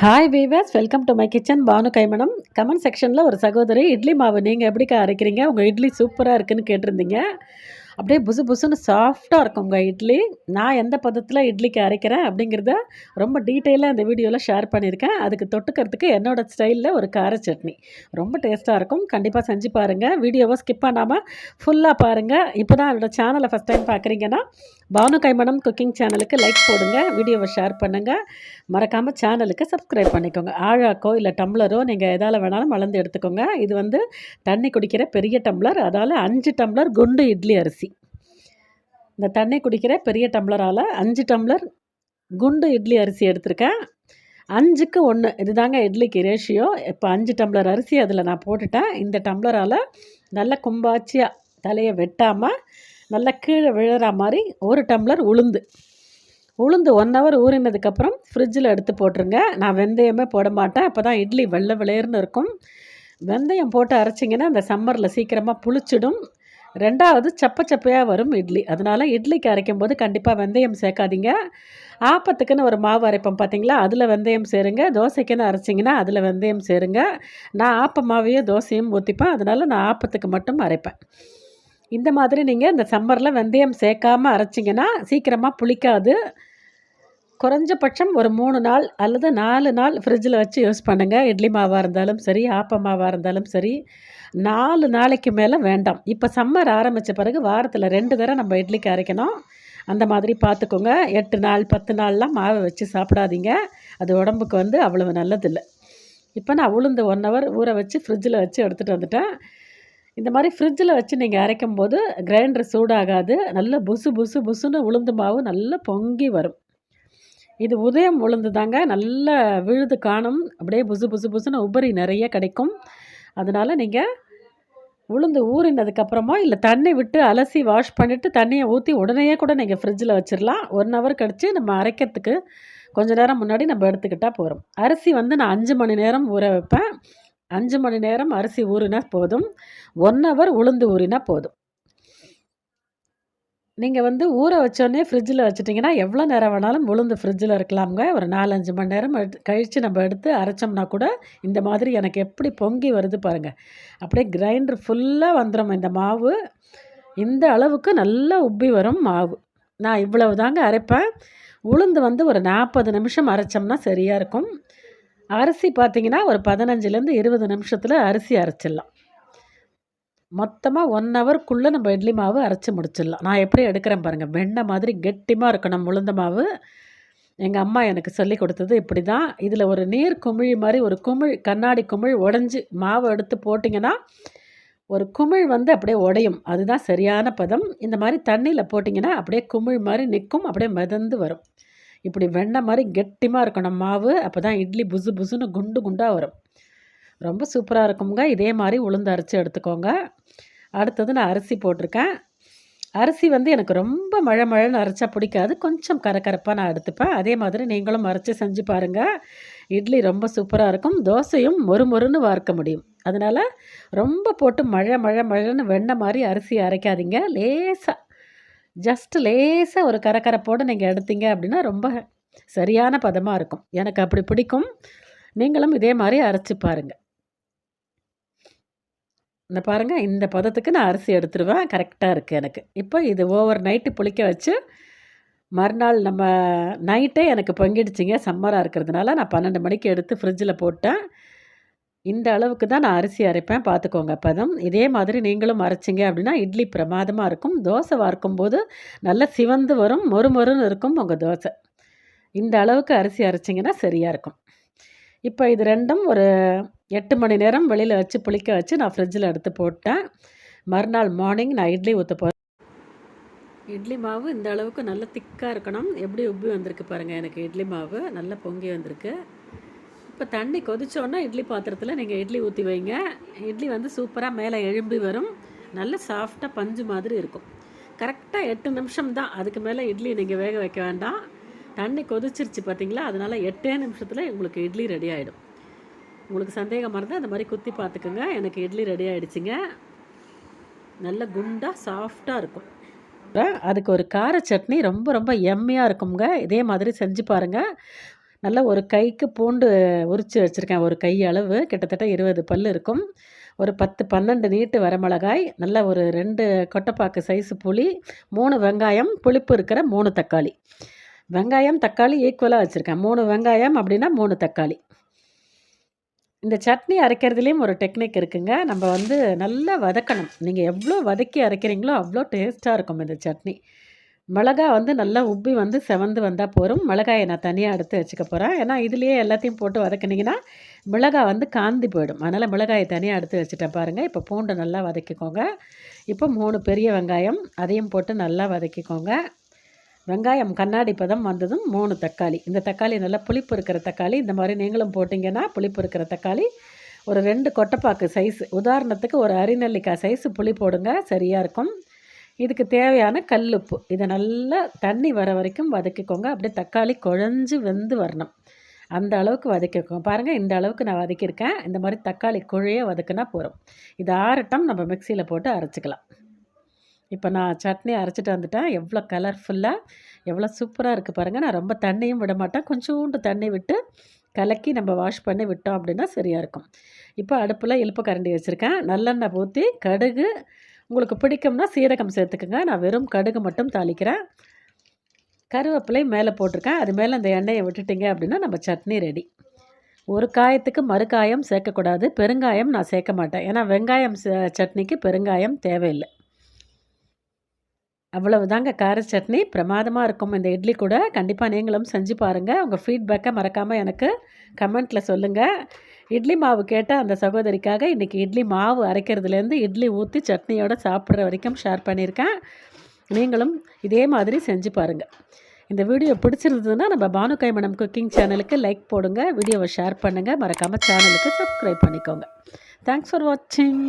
Hi viewers welcome to my kitchen Bhanu கைமணம். Comment செக்ஷனில் ஒரு சகோதரி இட்லி மாவு நீங்கள் எப்படிக்கா அரைக்கிறீங்க? உங்கள் இட்லி சூப்பராக இருக்குன்னு கேட்டிருந்தீங்க. அப்படியே புசு புசுன்னு சாஃப்டாக இருக்கும் உங்கள் இட்லி. நான் எந்த பதத்தில் இட்லிக்கு அரைக்கிறேன் அப்படிங்கிறத ரொம்ப டீட்டெயிலாக இந்த வீடியோவில் ஷேர் பண்ணியிருக்கேன். அதுக்கு தொட்டுக்கிறதுக்கு என்னோடய ஸ்டைலில் ஒரு கார சட்னி. ரொம்ப டேஸ்ட்டாக இருக்கும். கண்டிப்பாக செஞ்சு பாருங்கள் வீடியோவை ஸ்கிப் பண்ணாமல் ஃபுல்லாக பாருங்கள் இப்போ தான் என்னோடய சேனலை ஃபஸ்ட் டைம் பார்க்குறீங்கன்னா பானு கைமணம் குக்கிங் சேனலுக்கு லைக் போடுங்க வீடியோவை ஷேர் பண்ணுங்கள் மறக்காமல் சேனலுக்கு சப்ஸ்கிரைப் பண்ணிக்கோங்க. ஆழாக்கோ இல்லை டம்ளரோ நீங்கள் எதால் வேணாலும் வளர்ந்து எடுத்துக்கோங்க. இது வந்து தண்ணி குடிக்கிற பெரிய டம்ளர் அதால் அஞ்சு டம்ளர் குண்டு இட்லி அரிசி. இந்த தண்ணி குடிக்கிற பெரிய டம்ளரால் அஞ்சு டம்ளர் குண்டு இட்லி அரிசி எடுத்திருக்கேன். அஞ்சுக்கு ஒன்று இதுதாங்க இட்லிக்கு ரேஷியோ இப்போ அஞ்சு டம்ளர் அரிசி அதில் நான் போட்டுட்டேன். இந்த டம்ளரால் நல்ல கும்பாச்சியாக தலையை வெட்டாமல் நல்லா கீழே விழுற மாதிரி ஒரு டம்ளர் உளுந்து. உளுந்து ஒன் ஹவர் ஊறினதுக்கப்புறம் ஃப்ரிட்ஜில் எடுத்து போட்டுருங்க. நான் வெந்தயமே போட மாட்டேன். அப்போ தான் இட்லி வெள்ளை விளையர்னு இருக்கும். வெந்தயம் போட்டு அரைச்சிங்கன்னா அந்த சம்மரில் சீக்கிரமாக புளிச்சிடும். ரெண்டாவது சப்ப சப்பையாக வரும் இட்லி. அதனால் இட்லிக்கு அரைக்கும் போது கண்டிப்பாக வெந்தயம் சேர்க்காதீங்க. ஆப்பத்துக்குன்னு ஒரு மாவு அரைப்போம் பார்த்தீங்களா அதில் வெந்தயம் சேருங்க. தோசைக்குன்னு அரைச்சிங்கன்னா அதில் வெந்தயம் சேருங்க. நான் ஆப்ப மாவையும் தோசையும் ஊற்றிப்பேன் அதனால் நான் ஆப்பத்துக்கு மட்டும் அரைப்பேன். இந்த மாதிரி நீங்கள் இந்த சம்மரில் வெந்தயம் சேர்க்காமல் அரைச்சிங்கன்னா சீக்கிரமாக புளிக்காது. குறைஞ்சபட்சம் ஒரு மூணு நாள் அல்லது நாலு நாள் ஃப்ரிட்ஜில் வச்சு யூஸ் பண்ணுங்கள் இட்லி மாவாக இருந்தாலும் சரி ஆப்ப மாவாக இருந்தாலும் சரி நாலு நாளைக்கு மேலே வேண்டாம். இப்போ சம்மர் ஆரம்பித்த பிறகு வாரத்தில் ரெண்டு தடவை நம்ம இட்லிக்கு அரைக்கணும். அந்த மாதிரி பார்த்துக்கோங்க எட்டு நாள் பத்து நாள்லாம் மாவை வச்சு சாப்பிடாதீங்க. அது உடம்புக்கு வந்து அவ்வளவு நல்லதில்லை. இப்போ நான் உளுந்து ஒன் ஹவர் ஊற வச்சு ஃப்ரிட்ஜில் வச்சு எடுத்துகிட்டு வந்துட்டேன். இந்த மாதிரி ஃப்ரிட்ஜில் வச்சு நீங்கள் அரைக்கும் போது கிரைண்டர் சூடாகாது. நல்ல புசு புசு புசுன்னு உளுந்து மாவு நல்லா பொங்கி வரும். இது உதயம் உளுந்து தாங்க நல்ல விழுது காணும். அப்படியே புசு புசு புசுன்னு உபரி நிறைய கிடைக்கும். அதனால் நீங்கள் உளுந்து ஊறினதுக்கப்புறமா இல்லை தண்ணி விட்டு அலசி வாஷ் பண்ணிவிட்டு தண்ணியை ஊற்றி உடனே கூட நீங்கள் ஃப்ரிட்ஜில் வச்சிடலாம் ஒன் ஹவர் கழித்து நம்ம அரைக்கிறதுக்கு கொஞ்ச நேரம் முன்னாடி நம்ம எடுத்துக்கிட்டால் போகிறோம் அரிசி வந்து நான் அஞ்சு மணி நேரம் ஊற வைப்பேன். அஞ்சு மணி நேரம் அரிசி ஊறினா போதும். ஒன் ஹவர் உளுந்து ஊறினா போதும். நீங்கள் வந்து ஊற வச்சோடனே ஃப்ரிட்ஜில் வச்சுட்டிங்கன்னா எவ்வளோ நேரம் வேணாலும் உளுந்து ஃப்ரிட்ஜில் இருக்கலாமுங்க. ஒரு நாலஞ்சு மணி நேரம் எடுத்து கழித்து நம்ம எடுத்து அரைச்சோம்னா கூட இந்த மாதிரி எனக்கு எப்படி பொங்கி வருது பாருங்கள் அப்படியே கிரைண்டர் ஃபுல்லாக வந்துடும் இந்த மாவு. இந்த அளவுக்கு நல்லா உப்பி வரும் மாவு. நான் இவ்வளவு தாங்க அரைப்பேன். உளுந்து வந்து ஒரு நாற்பது நிமிஷம் அரைச்சோம்னா சரியாக இருக்கும். அரிசி பார்த்திங்கன்னா ஒரு பதினஞ்சுலேருந்து இருபது நிமிஷத்தில் அரிசி அரைச்சிடலாம். மொத்தமாக ஒன் ஹவர்க்குள்ளே நம்ம இட்லி மாவு அரைச்சி முடிச்சிடலாம். நான் எப்படி எடுக்கிறேன் பாருங்கள் வெண்ணெய் மாதிரி கெட்டிமாக இருக்கணும். உளுந்த மாவு. எங்கள் அம்மா எனக்கு சொல்லி கொடுத்தது இப்படி தான் இதில் ஒரு நீர் குமிழ் மாதிரி ஒரு குமிழ் கண்ணாடி குமிழ் உடஞ்சி மாவு எடுத்து போட்டிங்கன்னா ஒரு குமிழ் வந்து அப்படியே உடையும். அதுதான் சரியான பதம். இந்த மாதிரி தண்ணியில் போட்டிங்கன்னா அப்படியே குமிழ் மாதிரி நிற்கும். அப்படியே மிதந்து வரும். இப்படி வெண்ணெய் மாதிரி கெட்டிமாக இருக்கணும் மாவு. அப்போ தான் இட்லி புசு புசுன்னு குண்டு குண்டாக வரும். ரொம்ப சூப்பராக இருக்குங்க. இதே மாதிரி உளுந்து அரைச்சி எடுத்துக்கோங்க. அடுத்தது நான் அரிசி போட்டிருக்கேன். அரிசி வந்து எனக்கு ரொம்ப மழை மழைன்னு அரைச்சா பிடிக்காது. கொஞ்சம் கரக்கரப்பாக நான் எடுத்துப்பேன். அதே மாதிரி நீங்களும் அரைச்சி செஞ்சு பாருங்கள் இட்லி ரொம்ப சூப்பராக இருக்கும். தோசையும் மொறு மொறுன்னு வார்க்க முடியும். அதனால் ரொம்ப போட்டு மழை மழை மழைன்னு வெண்ணெய் மாதிரி அரிசி அரைக்காதீங்க. லேசாக ஜஸ்ட் லேசாக ஒரு கரக்கரப்போடு நீங்கள் எடுத்தீங்க அப்படின்னா ரொம்ப சரியான பதமாக இருக்கும். எனக்கு அப்படி பிடிக்கும். நீங்களும் இதே மாதிரி அரைச்சி பாருங்கள் இந்த பாருங்கள் இந்த பதத்துக்கு நான் அரிசி எடுத்துருவேன். கரெக்டாக இருக்குது எனக்கு. இப்போ இது ஓவர் நைட்டு புளிக்க வச்சு மறுநாள் நம்ம நைட்டே எனக்கு பொங்கிடுச்சிங்க. சம்மராக இருக்கிறதுனால நான் பன்னெண்டு மணிக்கு எடுத்து ஃப்ரிட்ஜில் போட்டேன். இந்த அளவுக்கு தான் நான் அரிசி அரைப்பேன். பார்த்துக்கோங்க. பதம் இதே மாதிரி நீங்களும் அரைச்சிங்க அப்படின்னா இட்லி பிரமாதமாக இருக்கும். தோசை வார்க்கும் போது நல்லா சிவந்து வரும் மொறு மொறுன்னு இருக்கும் உங்கள் தோசை. இந்த அளவுக்கு அரிசி அரைச்சிங்கன்னா சரியாக இருக்கும். இப்போ இது ரெண்டும் ஒரு எட்டு மணி நேரம் வெளியில் வச்சு புளிக்க வச்சு நான் ஃப்ரிட்ஜில் எடுத்து போட்டேன். மறுநாள் மார்னிங் நான் இட்லி ஊற்ற போகிறேன் இட்லி மாவு இந்த அளவுக்கு நல்ல திக்காக இருக்கணும். எப்படி உப்பி வந்திருக்கு பாருங்கள் எனக்கு இட்லி மாவு. நல்லா பொங்கி வந்திருக்கு. இப்போ தண்ணி கொதிச்சோன்னா இட்லி பாத்திரத்தில் நீங்கள் இட்லி ஊற்றி வைங்க. இட்லி வந்து சூப்பராக மேலே எழும்பி வரும். நல்ல சாஃப்டாக பஞ்சு மாதிரி இருக்கும். கரெக்டாக எட்டு நிமிஷம் தான். அதுக்கு மேலே இட்லி நீங்கள் வேக வைக்க வேண்டாம். தண்ணி கொதிச்சிருச்சு பார்த்தீங்களா அதனால் எட்டே நிமிஷத்தில் உங்களுக்கு இட்லி ரெடி ஆகிடும் உங்களுக்கு சந்தேகமாக இருந்தால் அந்த மாதிரி குத்தி பார்த்துக்குங்க எனக்கு இட்லி ரெடி ஆகிடுச்சிங்க நல்ல குண்டாக சாஃப்டாக இருக்கும். அதுக்கு ஒரு கார சட்னி ரொம்ப ரொம்ப எம்மையாக இருக்குங்க இதே மாதிரி செஞ்சு பாருங்கள் நல்லா ஒரு கைக்கு பூண்டு உரித்து வச்சுருக்கேன். ஒரு கை அளவு கிட்டத்தட்ட இருபது பல் இருக்கும். ஒரு பத்து பன்னெண்டு நீட்டு வரமிளகாய் நல்ல ஒரு ரெண்டு கொட்டைப்பாக்கு சைஸு புளி மூணு வெங்காயம் புளிப்பு இருக்கிற மூணு தக்காளி. வெங்காயம் தக்காளி ஈக்குவலாக வச்சுருக்கேன். மூணு வெங்காயம் அப்படின்னா மூணு தக்காளி. இந்த சட்னி அரைக்கிறதுலேயும் ஒரு டெக்னிக் இருக்குங்க. நம்ம வந்து நல்லா வதக்கணும். நீங்கள் எவ்வளோ வதக்கி அரைக்கிறீங்களோ அவ்வளோ டேஸ்ட்டாக இருக்கும் இந்த சட்னி. மிளகா வந்து நல்லா உப்பி வந்து செவந்து வந்தால் போதும். மிளகாயை நான் தனியாக எடுத்து வச்சுக்க போகிறேன் ஏன்னா இதுலேயே எல்லாத்தையும் போட்டு வதக்குனிங்கன்னா மிளகாய் வந்து காந்தி போயிடும். அதனால் மிளகாயை தனியாக எடுத்து வச்சுட்டேன் பாருங்கள் இப்போ பூண்டு நல்லா வதக்கிக்கோங்க. இப்போ மூணு பெரிய வெங்காயம் அதையும் போட்டு நல்லா வதக்கிக்கோங்க. வெங்காயம் கண்ணாடி பதம் வந்ததும் மூணு தக்காளி. இந்த தக்காளி நல்லா புளிப்பு இருக்கிற தக்காளி. இந்த மாதிரி நீங்களும் போட்டிங்கன்னா புளிப்பு இருக்கிற தக்காளி. ஒரு ரெண்டு கொட்டைப்பாக்கு சைஸ். உதாரணத்துக்கு ஒரு அரிநெல்லிக்காய் சைஸு புளி போடுங்க. சரியாக இருக்கும். இதுக்கு தேவையான கல்லுப்பு. இதை நல்லா தண்ணி வர வரைக்கும் வதக்கிக்கோங்க. அப்படியே தக்காளி குழஞ்சி வெந்து வரணும். அந்த அளவுக்கு வதக்கிக்கோங்க. பாருங்கள் இந்த அளவுக்கு நான் வதக்கியிருக்கேன். இந்த மாதிரி தக்காளி குழைய வதக்குனா போகிறோம் இது ஆறட்டம் நம்ம மிக்சியில் போட்டு அரைச்சிக்கலாம். இப்போ நான் சட்னி அரைச்சிட்டு வந்துட்டேன். எவ்வளோ கலர்ஃபுல்லாக எவ்வளோ சூப்பராக இருக்குது பாருங்கள் நான் ரொம்ப தண்ணியும் விட மாட்டேன். கொஞ்சோண்டு தண்ணி விட்டு கலக்கி நம்ம வாஷ் பண்ணி விட்டோம் அப்படின்னா சரியாக இருக்கும். இப்போ அடுப்பில் இழுப்பு கரண்டி வச்சுருக்கேன். நல்லெண்ணெய் ஊற்றி கடுகு உங்களுக்கு பிடிக்கும்னா சீரகம் சேர்த்துக்குங்க. நான் வெறும் கடுகு மட்டும் தாளிக்கிறேன். கருவேப்பிலை மேலே போட்டிருக்கேன். அது மேலே அந்த எண்ணெயை விட்டுட்டிங்க அப்படின்னா நம்ம சட்னி ரெடி. ஒரு காயத்துக்கு மறுகாயம் சேர்க்கக்கூடாது. பெருங்காயம் நான் சேர்க்க மாட்டேன். ஏன்னா வெங்காயம் சட்னிக்கு பெருங்காயம் தேவையில்லை. அவ்வளவு தாங்க கார சட்னி பிரமாதமாக இருக்கும். இந்த இட்லி கூட கண்டிப்பாக நீங்களும் செஞ்சு பாருங்கள் உங்கள் ஃபீட்பேக்கை மறக்காமல் எனக்கு கமெண்ட்டில் சொல்லுங்கள் இட்லி மாவு கேட்டால் அந்த சகோதரிக்காக இன்றைக்கி இட்லி மாவு அரைக்கிறதுலேருந்து இட்லி ஊற்றி சட்னியோடு சாப்பிட்ற வரைக்கும் ஷேர் பண்ணியிருக்கேன். நீங்களும் இதே மாதிரி செஞ்சு பாருங்கள் இந்த வீடியோ பிடிச்சிருந்ததுன்னா நம்ம பானு கைமணம் குக்கிங் சேனலுக்கு லைக் போடுங்க வீடியோவை ஷேர் பண்ணுங்கள் மறக்காமல் சேனலுக்கு சப்ஸ்கிரைப் பண்ணிக்கோங்க. தேங்க்ஸ் ஃபார் வாட்சிங்